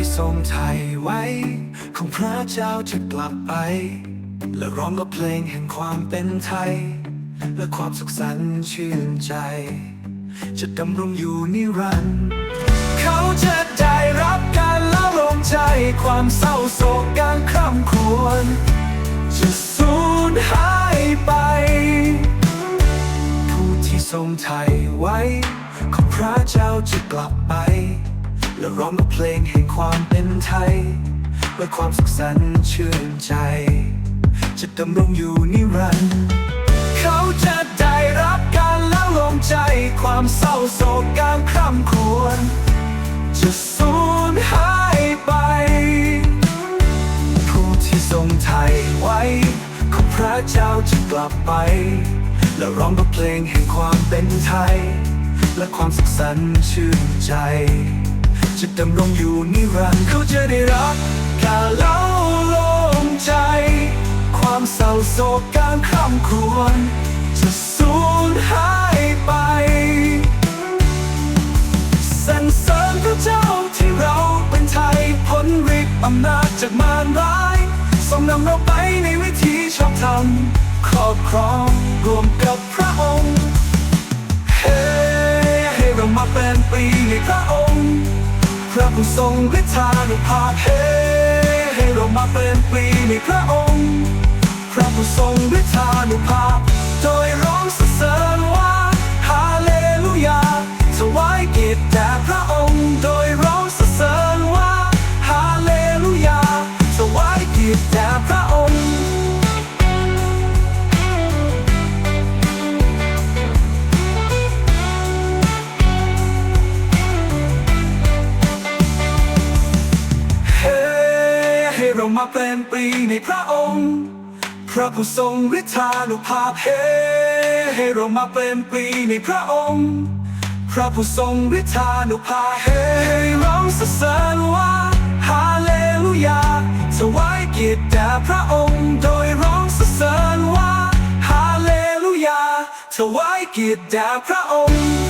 ที่ทรงไทยไว้ ของพระเจ้าจะกลับไป และร้องกับเพลงแห่งความเป็นไทย และความสุขสันต์ชื่นใจ จะดำรงอยู่นิรันดร์เขาจะได้รับการละลงใจ ความเศร้าโศกการคร่ำครวญจะสูญหายไป ผู้ที่ทรงไทยไว้ ของพระเจ้าจะกลับไป และร้องกับเพลงแห่งความเป็นไทยและความสุขสันต์ชื่นใจ จะดำรงอยู่นิรันดร์เขาจะได้รับการละลงใจ ความเศร้าโศกการคร่ำครวญจะสูญหายไป ผู้ที่ทรงไทยไว้ ของพระเจ้าจะกลับไป และร้องบทเพลงแห่งความเป็นไทย และความสุขสันต์ชื่นใจ จะดำรงอยู่นิรันดร์เขาจะได้รับกาเล่าลงใจ ความเศร้าโศกการคร่ำครวญจะสูญหายไปสรรเสริญพระเจ้าที่เราเป็นไทยพ้นฤทธิ์อำนาจจากมารร้ายทรงนำเราไปในวิถีชอบธรรมครอบครองรวมกับพระองค์ เฮ้ ให้เรามาเป็นปีในพระองค์ ระผู้ทรงฤทธานุภาพเฮให้เรามาเป็นปีในพระองค์ พระผู้ทรง ให้เรามาเป็นปรีในพระองค์ พระผู้ทรงฤทธานุภาพเฮ้ให้เรามาเป็นปรีในพระองค์ พระผู้ทรงฤทธานุภาพเฮ้ให้ร้องสรรเสริญว่าฮาเลลูยาถวายเกียรติแด่พระองค์โดยร้องสรรเสริญว่าฮาเลลูยาถวายเกียรติแด่พระองค์